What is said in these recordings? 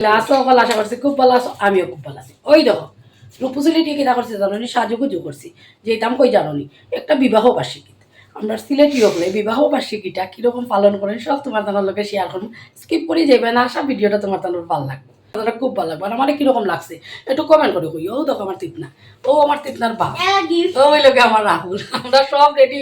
আসো সকল আশা করছি খুব ভালো আছো আমিও খুব ভালো আছি ওই দেখো রূপসিলিটি কিনা করছে জানি সাজুগুজু করছি। যেতাম কই জানি একটা বিবাহ বার্ষিকী। আমরা সিলেটি হলে বিবাহ বার্ষিকীটা কীরকম পালন করেন সব তোমার লোকে শেয়ার করুন। স্কিপ করে যাবে না আসা ভিডিওটা তোমার ভালো লাগবে। খুব ভালো লাগবে। আর আমার কীরকম লাগছে? একটু কমেন্ট করে কই ও দেখো আমার তিতনা। ও আমার তিতনার বাবা। ও ওই লোকে আমার রাহুল। আমরা সব রেডি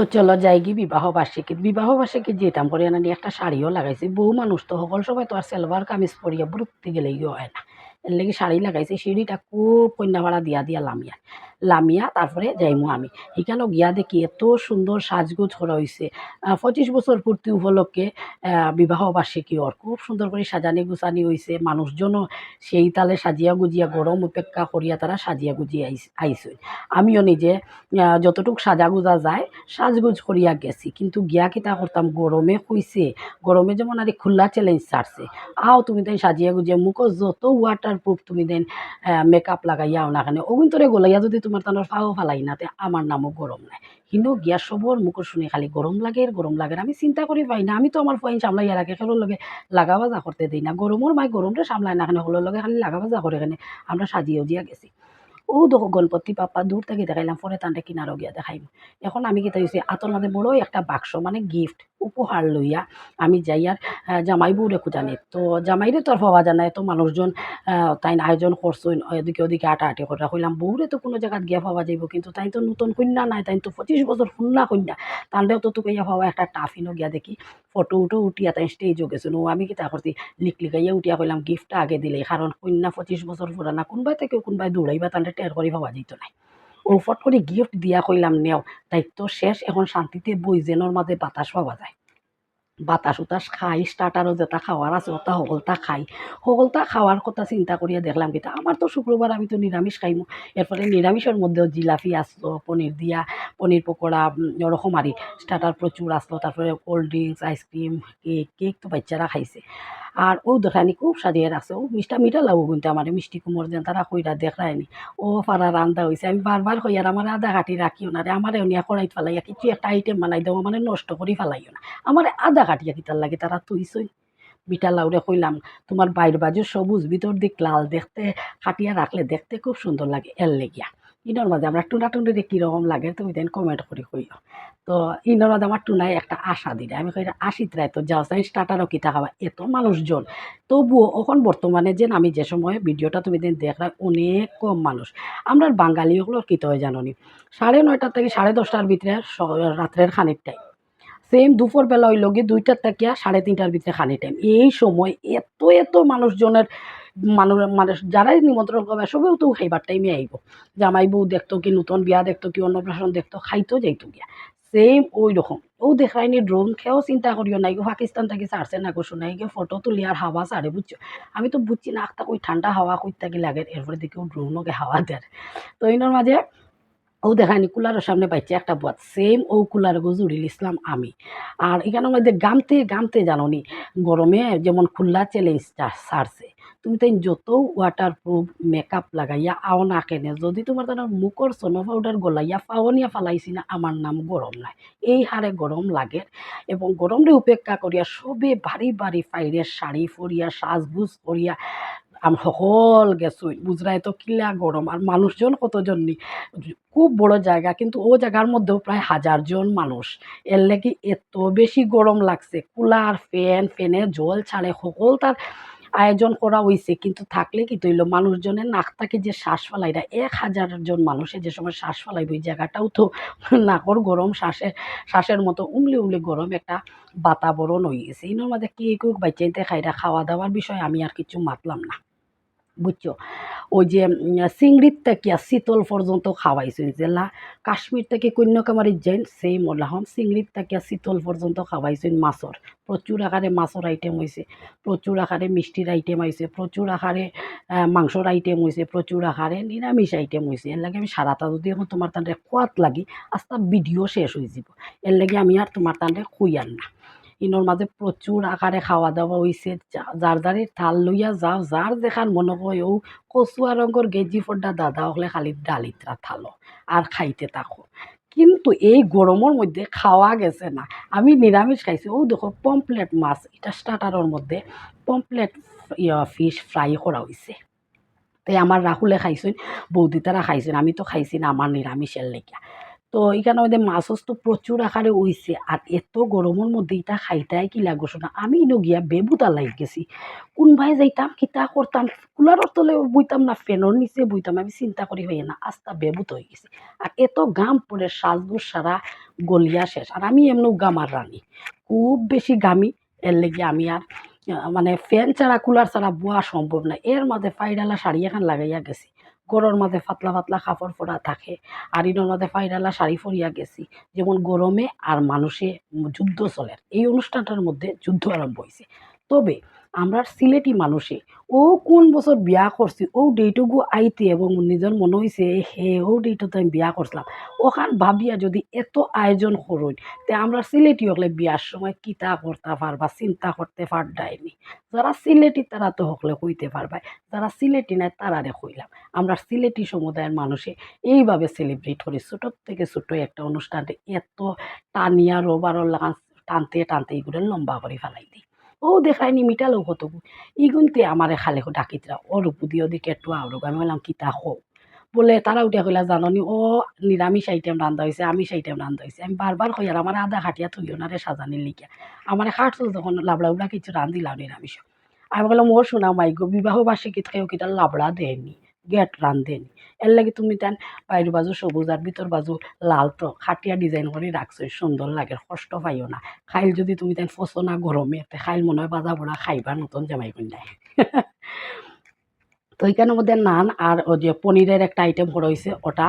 তো চলো যাই গিয়ে বিবাহ বার্ষিকীত বিবাহ বার্ষিকীত যেতাম পরে আনি একটা শাড়িও লাগাইছি। বহু মানুষ তো সকল সবাই তো আর সেলভার কামিজ পরিয়া বুড়তে গেলে গিয়ে হয় না। এর লেগে শাড়ি লাগাইছি, সিঁড়িটা খুব কন্যা ভাড়া দিয়া দিয়া লামিয়া। লামিয়া, তারপরে যাইমু আমি। এখানেও গিয়া দেখি এত সুন্দর সাজগোজ করা হয়েছে পঁচিশ বছর পূর্তি উপলক্ষে বিবাহ বার্ষিকী ওর। খুব সুন্দর করে সাজানি গুছানি হয়েছে মানুষজনও সেই তালে সাজিয়া গুজিয়া, গরম উপেক্ষা করিয়া তারা সাজিয়া গুজিয়া আইসই। আমিও নিজে যতটুক সাজা গুজা যায়, সাজগুজ করিয়া গেছি। কিন্তু গিয়া কিতা করতাম, গরমে কইছে গরমে যেমন আর খোলা চ্যালেঞ্জ ছাড়ছে। আও তুমি দেন সাজিয়া গুজিয়া মুখো যত ওয়াটার প্রুফ তুমি দেন মেকআপ লাগাইয়া না খানে ওগুন তোরে গলাইয়া যদি তোমার তানোর ফাও ফালাই না, তে আমার নামও গরম নাই। কিন্তু গিয়া সবর মুখর শুনে খালি গরম লাগে গরম লাগে আমি চিন্তা করি পাই না, আমি তো আমার ফাইন সামলাইয়া রাখে খেলোর লগে লাগা বাজা করতে দিই না। গরমের মাই গরমটা সামলায় না খানে হলোর লগে খালি লাগা বাজা করে খানে আমরা সাজিয়েও দিয়া গেছি। ও দেখো, গণপতি পাপা দূর থেকে দেখাইলাম, পরে তানটা কিনারও গিয়া দেখাইম। এখন আমি কিতা হয়েছি আতর মাঝে বড় একটা বাক্স মানে গিফট উপহার লইয়া আমি যাই আর আহ, জামাই বউরে খুঁজানি তো জামাইরে তোর পাওয়া যায় না এত মানুষজন তাই আয়োজন করছেন এদিকে ওদিকে আটা আটি করে কইলাম বউরে তো কোনো জায়গাত গিয়া পাওয়া যাইব কিন্তু তাই তো নতুন কন্যা নাই তাই তো পঁচিশ বছর কন্যা কন্যা। তাহলেও তো তোকে ইয়া পাওয়া একটা টাফিনও গিয়া দেখি ফটো উটো উঠিয়া তাই স্টেজও গেছিল আমি কিতা করছি লিক লিকাইয়া উঠিয়া কইলাম গিফটটা আগে দিলে কারণ কন্যা পঁচিশ বছর পুরানা কোনবাই থেকে কোনবাই দৌড়াইবা তাহলে টের করে পাওয়া যেত নাই ও করে গিফট দিয়া কইলাম নেও। দায়িত্ব শেষ, এখন শান্তিতে বইজেনের মাঝে বাতাস পাওয়া যায়। বাতাস উতাস খাই স্টার্টারও যেটা খাওয়ার আছে ওটা সকলটা খাই। সকলটা খাওয়ার কথা চিন্তা করিয়া দেখলাম কিন্তু আমার তো শুক্রবার আমি তো নিরামিষ খাইমু এরপরে নিরামিষের মধ্যেও জিলাপি আসলো পনির দিয়া পনির পকোড়া ওরকম স্টার্টার প্রচুর আসলো তারপরে cold drinks ice cream cake cake তো বাচ্চারা খাইছে। আর ও দেখানি খুব সাজিয়ে রাখছে ও মিষ্টা মিঠা লাগবো কিন্তু আমার মিষ্টি কুমোর যেন তারা কইরা দেখায়নি ও পাড়া রান্দা হয়েছে আমি বারবার কই আর আমার আধা কাটি রাখিও না রে আমার এমনি কড়াইত ফেলাইয়া কিছু একটা আইটেম বানাই দেবো মানে নষ্ট করি ফেলাইও না। আমার আধা কাটিয়া কিতার লাগে তারা তুইছই বিটা লাউরে কইলাম তোমার বাইর বাজু সবুজ ভিতর দিক লাল দেখতে কাটিয়া রাখলে দেখতে খুব সুন্দর লাগে এর লেগিয়া। ইনর মাঝে আমরা টুনা টুনিরে কীরকম লাগে তুমি দেন কমেন্ট করে কইও। তো ইনর মাঝে আমার টুনায় একটা আশা দিলে, আমি কই আশিত রায় তো যাও সাই স্টার্টারও কিতা খাবা এত মানুষজন। তবুও এখন বর্তমানে যে আমি যে সময় ভিডিওটা তুমি দেন দেখলাম অনেক কম মানুষ। আমরা বাঙালি ওগুলোর কীতে হয় জানি সাড়ে নয়টা থেকে সাড়ে দশটার ভিতরে রাত্রের খানিক টাইম সেম দুপুরবেলা ওই লগে দুইটার থেকে সাড়ে তিনটার ভিতরে খানি টাইম এই সময় এত এত মানুষজনের মানুষ যারাই নিমন্ত্রণ করবে, সবেও তো খাইবার টাইমে আইব। জামাই বউ দেখতো কি, নতুন বিয়া দেখতো কি, অন্নপ্রাশন দেখতো, খাইতো যাইতো গিয়া। সেম ওই রকম। ও দেখায়নি ড্রোন খেয়েও চিন্তা করিও নাই গো, পাকিস্তান থেকে ছাড়ছে না গো, শোনাই গিয়ে ফটো তুলি আর হাওয়া ছাড়ে, বুঝছ? আমি তো বুঝছি না আখটা ওই ঠান্ডা হাওয়া কই থাকি লাগে, এরপরে দেখি ও ড্রোনকে হাওয়া দেয়। তো এনার মাঝে ও দেখায়নি, কুলারের সামনে পাইছে একটা বুয়াত। সেম ও কুলার গো জুড়িল ইসলাম, আমি। আর এখানের মধ্যে গামতে গামতে জানোনি, গরমে যেমন খুল্লা চ্যালেঞ্জ ছাড়ছে তুমি তাই যত ওয়াটার প্রুফ মেকআপ লাগাইয়া আও না কেনে, যদি তোমার তার মুখর সোনো পাউডার গলাইয়া ফাওনিয়া ফালাইছি না আমার নাম গরম নাই। এই হারে গরম লাগে এবং গরমরে উপেক্ষা করিয়া সবে বাড়ি বাড়ি ফাইরে শাড়ি ফরিয়া সাজগুজ করিয়া আম সকল গেছো বুঝরাই তো কিলা গরম আর মানুষজন কতজন নি? খুব বড় জায়গা কিন্তু ও জায়গার মধ্যেও প্রায় হাজার জন মানুষ এর লেগে এত বেশি গরম লাগছে। কুলার ফ্যান ফ্যানে জল ছাড়ে সকল তার আয়োজন করা হয়েছে কিন্তু থাকলে কি তৈল? মানুষজনের নাকটাকে যে শ্বাস ফেলাইরা, এক হাজার জন মানুষে যে সময় শ্বাস ফেলাইব, ওই জায়গাটাও তো নাকর গরম শ্বাসে শ্বাসের মতো উমলি উমলি গরম একটা বাতাবরণ হয়ে গেছে। ইনোর মাঝে কে কেউ বাইচাইতে খাইরা খাওয়া দাওয়ার বিষয়ে আমি আর কিছু মাতলাম না। বুঝছ? ওই যে চিংড়ির থেকে শীতল পর্যন্ত খাওয়াইছে জেলা কাশ্মীর থেকে কন্যাকুমারী যাইন সেই মলাহম চিংড়ির থেকে শীতল পর্যন্ত খাওয়াইছেন মাছর। প্রচুর আকারে মাছর আইটেম হয়েছে প্রচুর আকারে মিষ্টির আইটেম হয়েছে প্রচুর আকারে মাংসর আইটেম হয়েছে প্রচুর আকারে নিরামিষ আইটেম হয়েছে এর লাগে আমি সারাটা যদি এখন তোমার তান্ডে খোয়াত লাগি আস্তা ভিডিও শেষ হয়ে যাব এর লাগে আমি আর তোমার তান্ডে খুই আর না। ইনোর মাঝে প্রচুর আকারে খাওয়া দাওয়া হয়েছে যার যারে থাল লইয়া যাও, যার দেখার মনে হয় ও কচুয়া রঙের গেজি ফোড্ডা দাদা হলে খালি ডালিতরা থালো, আর খাইতে থাকো কিন্তু এই গরমের মধ্যে খাওয়া গেছে না। আমি নিরামিষ খাইছি। ও দেখো পমপ্লেট মাছ, এটা স্টার্টারের মধ্যে পমপ্লেট ফিশ ফ্রাই করা হয়েছে তাই আমার রাহুলে খাইছেন, বৌদি তারা খাইছেন, আমি তো খাইছি না, আমার নিরামিষের লেগা। তো এখানে আমাদের মাছ তো প্রচুর আকারে হইছে আর এত গরমের মধ্যে এটা খাইতে কি লাগো শোনা, আমি ইনো গিয়া বেবুতা লাগ গেছি। কোন ভাই যাইতাম কিতা করতাম কুলারর তলে বইতাম না ফ্যানের নিচে বইতাম, আমি চিন্তা করি হই না, আস্তা বেবুত হয়ে গেছি। আর এত গাম পরে সাজগোজ সারা গলিয়া শেষ, আর আমি এমন গামার রানী খুব বেশি গামি, এর লেগে আমি আর মানে ফ্যান ছাড়া কুলার ছাড়া বোয়া সম্ভব না এর মাঝে ফাইডালা শাড়ি এখন লাগাইয়া গেছি। গরর মাঝে ফাতলা ফাতলা কাপড় পরা থাকে। আর ইনোর মাঝে ফাইরালা শাড়ি ফরিয়া গেছি। যেমন গরমে আর মানুষে যুদ্ধ চলে। এই অনুষ্ঠানটার মধ্যে যুদ্ধ আরম্ভ হয়েছে তবে আমরা সিলেটি মানুষে। ও কোন বছর বিয়া করছি, ও ডেটুকু আইতে এবং নিজের মনে হয়েছে হে, ও ডেটতে আমি বিয়া করছিলাম ওখান ভাবিয়া যদি এত আয়োজন করুন তে আমরা সিলেটি হকলে বিয়ার সময় কিতা করতে পারবা চিন্তা করতে পারডাইনি যারা সিলেটি তারা তো হকলে কইতে পারবা যারা সিলেটি নাই তারারে কইলাম। আমরা সিলেটি সমুদায়ের মানুষে এইভাবে সেলিব্রেট করি ছোট থেকে ছোট একটা অনুষ্ঠানে এত টানিয়া রোবারও লাগান টানতে টানতে এগুলো লম্বা করে ফেলাই দিই ও দেখায়নি মিটালো কত ইগুনতে আমারে খালে ডাকিতরা ওর উপদি ওদিকে একটু আউরক আমি বললাম কিতা হো বলে তারা উঠে কইলা, জাননি? ও নিরামিষ আইটেম রান্ধা হয়েছে আমিষ আইটেম রান্ধা হয়েছে আমি বারবার কই আর আমার আধা খাটিয়া থইও না রে সাজানির লিখিয়া আমার খাটছিল তখন লাবড়া উবড়া কিছু রান্ধিলাম নিরামিষ আমি বললাম ও শোনা মাইগো বিবাহ বার্ষিকীত খেয়েও কিটা লাবড়া দেয়নি গেট রান্ধেনি এর লাগে তুমি তেন বাইর বাজু, সবুজ আর ভিতর বাজু, লাল তো খাটিয়া ডিজাইন করে রাখছো সুন্দর লাগে, কষ্ট পাইও না। খাইল যদি তুমি তেন ফসো না গরমে খাইল মনে হয় বাজা বড়া খাইবা নতুন জামাই কন্যায় তো এইখানের মধ্যে নান আর ও যে পনিরের একটা আইটেম করা হয়েছে ওটা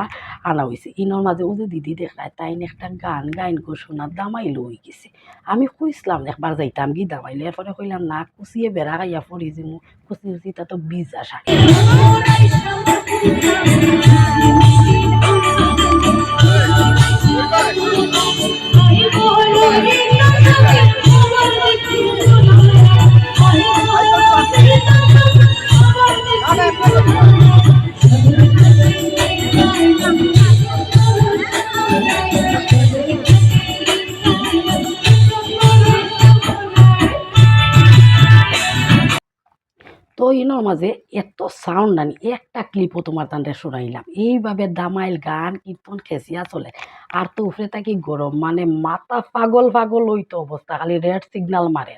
আনা হয়েছে ইনোর মাঝে ও যে দিদি দেখায় তাই একটা গান গাইন গো শোনার দামাইলো হয়ে গেছে। আমি কইসলাম একবার যাইতাম কি দামাইলে, এরপরে কইলাম, না, কুচিয়ে বেড়া গাইয়া পড়ি যে মু কুচি কুচি তা তো বীজ আসা। তো ইনোর মাঝে এত সাউন্ড আনি একটা ক্লিপও তোমার তান্ডে শোনাইলাম। এইভাবে দামাইল গান কীর্তন খেসিয়া চলে। আর তো উপরে থাকি গরম মানে মাথা পাগল পাগল হইতো অবস্থা খালি রেড সিগনাল মারে।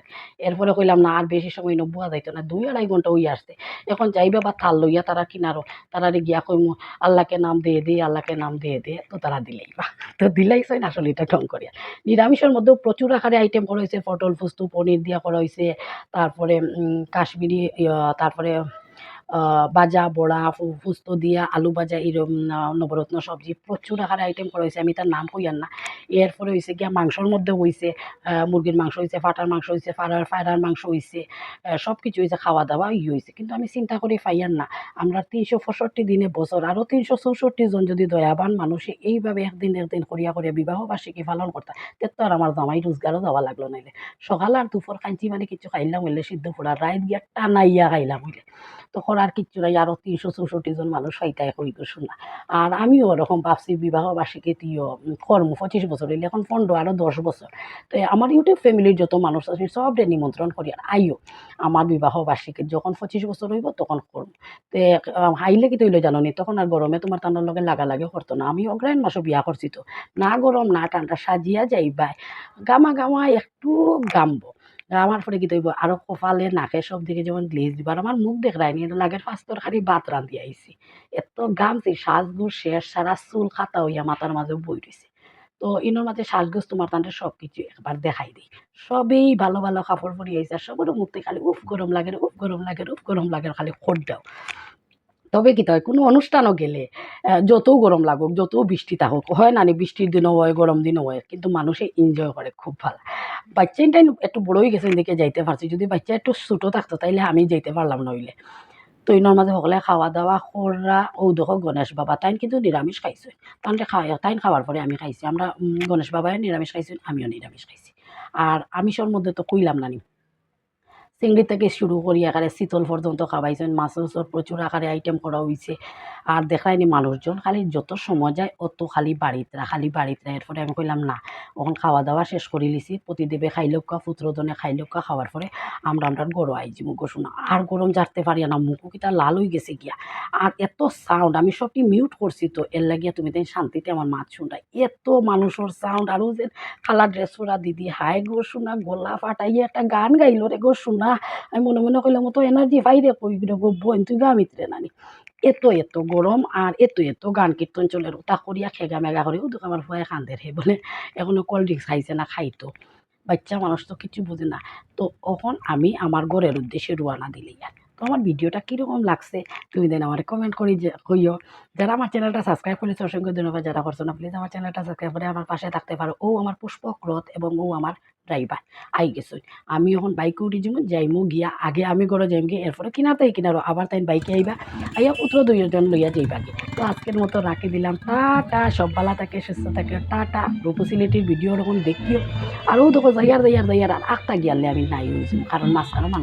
এরপরে কইলাম না আর বেশি সময় নবুয়া যাইতো না দুই আড়াই ঘণ্টা ওই আসছে। এখন যাইবে বা থাল লইয়া তারা কিনারো তারা গিয়া কই আল্লাহকে নাম দিয়ে দে আল্লাহকে নাম দিয়ে দে। তো তারা দিলেই বা তো দিলেই সই না আসলে এটা ঢং করিয়া নিরামিষের মধ্যেও প্রচুর আকারে আইটেম করা হয়েছে পটল ফুস্তু পনির দিয়া করা হয়েছে তারপরে কাশ্মীরি ইয়া, তারপরে ভাজা বড়া ফুস্তো দিয়া, আলু ভাজা, এরম নবরত্ন সবজি প্রচুর আকারে আইটেম করা হয়েছে আমি তার নাম কইয়ার না। এরপরে হয়েছে গিয়া মাংসর মধ্যে হয়েছে মুরগির মাংস হয়েছে ফাটার মাংস হয়েছে ফাড়ার ফায়রার মাংস হয়েছে সব কিছু হয়েছে খাওয়া দাওয়া ই হয়েছে কিন্তু আমি চিন্তা করি ফাইয়ার না, আমরা তিনশো পঁয়ষট্টি দিনে বছর আরও তিনশো চৌষট্টি জন যদি দয়াবান মানুষে এইভাবে একদিন একদিন করিয়া করিয়া বিবাহ বার্ষিকী পালন করতাম তে তো আর আমার জামাই রোজগারও যাওয়া লাগল নাইলে। সকাল আর দুপুর কাঞ্চি মানে কিছু খাইলাম, হইলে সিদ্ধ ফোড়া রাইত গিয়া টানাইয়া খাইলাম হইলে। তখন আর কিচ্ছু নাই আরও তিনশো চৌষট্টি জন মানুষ ফাইতাই হইতো শোনা। আর আমিও ওরকম ভাবছি বিবাহ বার্ষিকী তিও কর্ম, পঁচিশ বছর হইলে এখন পনেরো আরও দশ বছর। তো আমার ইউটিউব ফ্যামিলির যত মানুষ আছে, সবরে নিমন্ত্রণ করি। আর আইও, আমার বিবাহ বার্ষিকী যখন পঁচিশ বছর হইব, তখন করব তে হাইলে কি তৈল জানো নি তখন আর গরমে তোমার টান্ডার লগে লাগা লাগে করতো না। আমি অগ্রায়ণ মাসও বিয়া করছি তো। না গরম, না ঠান্ডা, সাজিয়া যাইবাই। গামা গামা একটু গামবো। আমার পরে কি তৈব? আরও কপালে নাকে সব দিকে যেমন গ্লেজ দিব। আর আমার মুখ দেখ রায়নি লাগের ফাস্তর খালি বাত রাঁধি আইছি। এত গামছি শ্বাসগুর শেষ, সারা চুল খাতা হইয়া মাথার মাঝে বই রয়েছে তো ইনোর মাঝে সাজগোজ, তোমার তান্ডে সব কিছু একবার দেখাই দিই। সবেই ভালো ভালো কাপড় পরিয়ে আইসি সবের মুখতে খালি উফ গরম লাগে উফ গরম লাগে উফ গরম লাগে খালি খোর দাও। তবে কি হয় কোনো অনুষ্ঠানও গেলে যত গরম লাগুক যত বৃষ্টি থাকুক, হয় না বৃষ্টির দিনও হয়, গরম দিনও হয়, কিন্তু মানুষে এনজয় করে খুব ভালো। বাচ্চা টাইম একটু বড় হয়ে গেছে দিকে যাইতে পারছি, যদি বাচ্চা একটু ছোটো থাকতো তাইলে আমি যাইতে পারলাম নইলে। তো ইনোর মাঝে সকলে খাওয়া দাওয়া করা ও দেখো গণেশ বাবা, তাইন কিন্তু নিরামিষ খাইছে। তাহলে খাওয়া তাইন খাওয়ার পরে আমি খাইছি। আমরা গণেশ বাবাই নিরামিষ খাইছি, আমিও নিরামিষ খাইছি। আর আমিষের মধ্যে তো কইলাম না নি। চিংড়ি থেকে শুরু করি আকারে শীতল পর্যন্ত খাওয়াইছেন মাছ প্রচুর আকারে আইটেম করা হয়েছে আর দেখায়নি মানুষজন। খালি যত সময় যায়, অত খালি বাড়িতে খালি বাড়িতে এরপরে আমি কইলাম, না, ওখান খাওয়া দাওয়া শেষ করে লিছি। প্রতিদেবে খাইলকা পুত্রদনে খাইলকা খাওয়ার পরে আমরা আমরা গরু আইজি মুখ শোনা আর গরম জারতে পারি না, মুখও কিটা লাল হয়ে গেছে গিয়া। আর এত সাউন্ড আমি সবটি মিউট করছি তো, এর লাগিয়া তুমি তাই শান্তিতে আমার মাছ শুনটা এত মানুষের সাউন্ড আরও যে কালা ড্রেস ওরা দিদি হাই গো শোনা গলা ফাটাইয়ে একটা গান গাইল রে গো শোনা আমি মনে মনে কইলাম তো এনার্জি পাই রে কই রে গো, বোন, তুই গা মিত্রে নানি। এত এত গরম আর এত এত গান কীর্তন চলে তা করিয়া খেগা মেগা করে ও আমার ভয়ে কান্দের হে বলে। এখনও কোল্ড ড্রিঙ্কস খাইছে না খাইতো বাচ্চা মানুষ তো কিছু বুঝে না। তো তখন আমি আমার ঘরের উদ্দেশ্যে রুয়ানা দিলি আর। তো আমার ভিডিওটা কীরকম লাগছে তুমি দেন আমার কমেন্ট করি যে, কইও। যারা আমার চ্যানেলটা সাবস্ক্রাইব করেছে, অসংখ্য ধন্যবাদ। যারা করছ না প্লিজ আমার চ্যানেলটা সাবস্ক্রাইব করে আমার পাশে থাকতে পারো। ও আমার পুষ্পক রথ এবং ও আমার ড্রাইভার আই গেছো আমি এখন বাইকে উঠি যাব যাইমু গিয়া, আগে আমি ঘরে যাইম গিয়ে এরপরে কিনাতেই কিনারো, আবার তাই বাইকে আইবা, আইয়া পুত্র দুইজন লইয়া যাইবা গে তো আজকের মতো রাখি দিলাম, টাটা, সব বালা থাকে, সুস্থ থাকে, টাটা। রূপসিলিটির ভিডিও ওরকম দেখিও। আরও দেখো, যাইয়ার যাইয়ার যাইয়ার, আর আখটা গিয়ালে আমি নাই কারণ মাঝখানে মানুষ